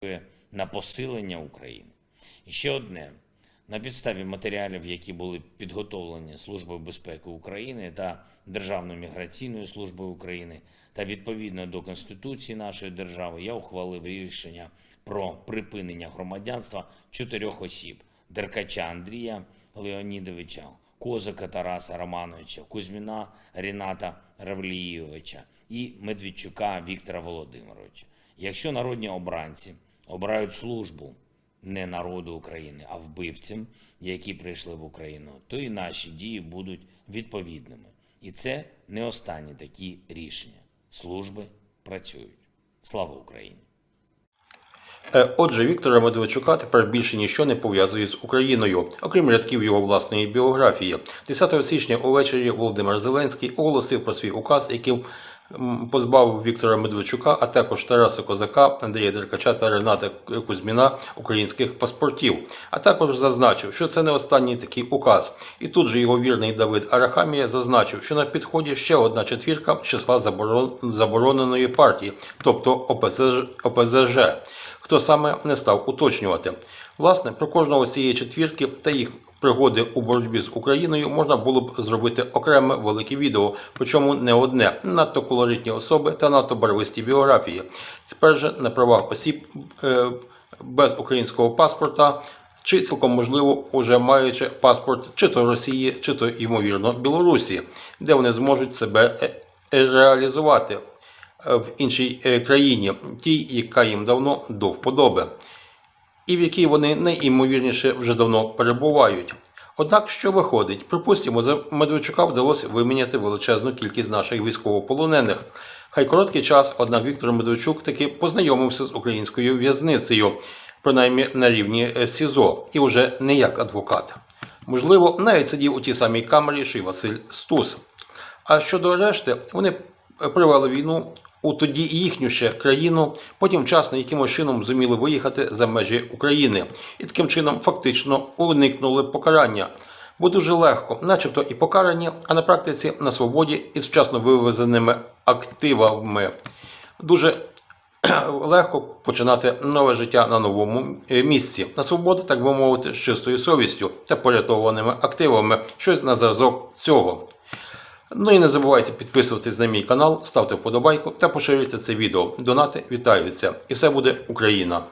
працює на посилення України. І ще одне. На підставі матеріалів, які були підготовлені Службою безпеки України та Державною міграційною службою України, та відповідно до Конституції нашої держави, я ухвалив рішення про припинення громадянства чотирьох осіб: Деркача Андрія Леонідовича, Козака Тараса Романовича, Кузьміна Ріната Равлієвича і Медведчука Віктора Володимировича. Якщо народні обранці обирають службу не народу України, а вбивцям, які прийшли в Україну, то і наші дії будуть відповідними. І це не останні такі рішення. Служби працюють. Слава Україні! Е, Отже, Віктора Медведчука тепер більше ніщо не пов'язує з Україною, окрім рядків його власної біографії. 10 січня увечері Володимир Зеленський оголосив про свій указ, яким позбавив Віктора Медведчука, а також Тараса Козака, Андрія Деркача та Рената Кузьміна українських паспортів. А також зазначив, що це не останній такий указ. І тут же його вірний Давид Арахамія зазначив, що на підході ще одна четвірка числа заборон- забороненої партії, тобто ОПЗЖ. ОПЗЖ хто саме не став уточнювати. Власне, про кожного з цієї четвірки та їх пригоди у боротьбі з Україною можна було б зробити окреме велике відео, причому не одне, надто колоритні особи та надто барвисті біографії. Тепер же на правах осіб е, без українського паспорта. Чи цілком можливо, уже маючи паспорт чи то Росії, чи то ймовірно Білорусі, де вони зможуть себе е, реалізувати е, в іншій країні, тій, яка їм давно до вподоби, і в якій вони найімовірніше вже давно перебувають. Однак, що виходить, припустимо, за Медведчука вдалося виміняти величезну кількість наших військовополонених. Хай короткий час, однак Віктор Медведчук таки познайомився з українською в'язницею, принаймні на рівні СІЗО, і вже не як адвокат. Можливо, навіть сидів у тій самій камері, що й Василь Стус. А щодо решти, вони привели війну у тоді їхню ще країну, потім вчасно якимось чином зуміли виїхати за межі України і таким чином фактично уникнули покарання. Бо дуже легко, начебто і покарані, а на практиці на свободі із вчасно вивезеними активами. Дуже легко починати нове життя на новому е, місці. На свободу, так би мовити, з чистою совістю та порятованими активами. Щось на зразок цього. Ну і не забувайте підписуватись на мій канал, ставте вподобайку та поширюйте це відео. Донати вітаються. І все буде Україна!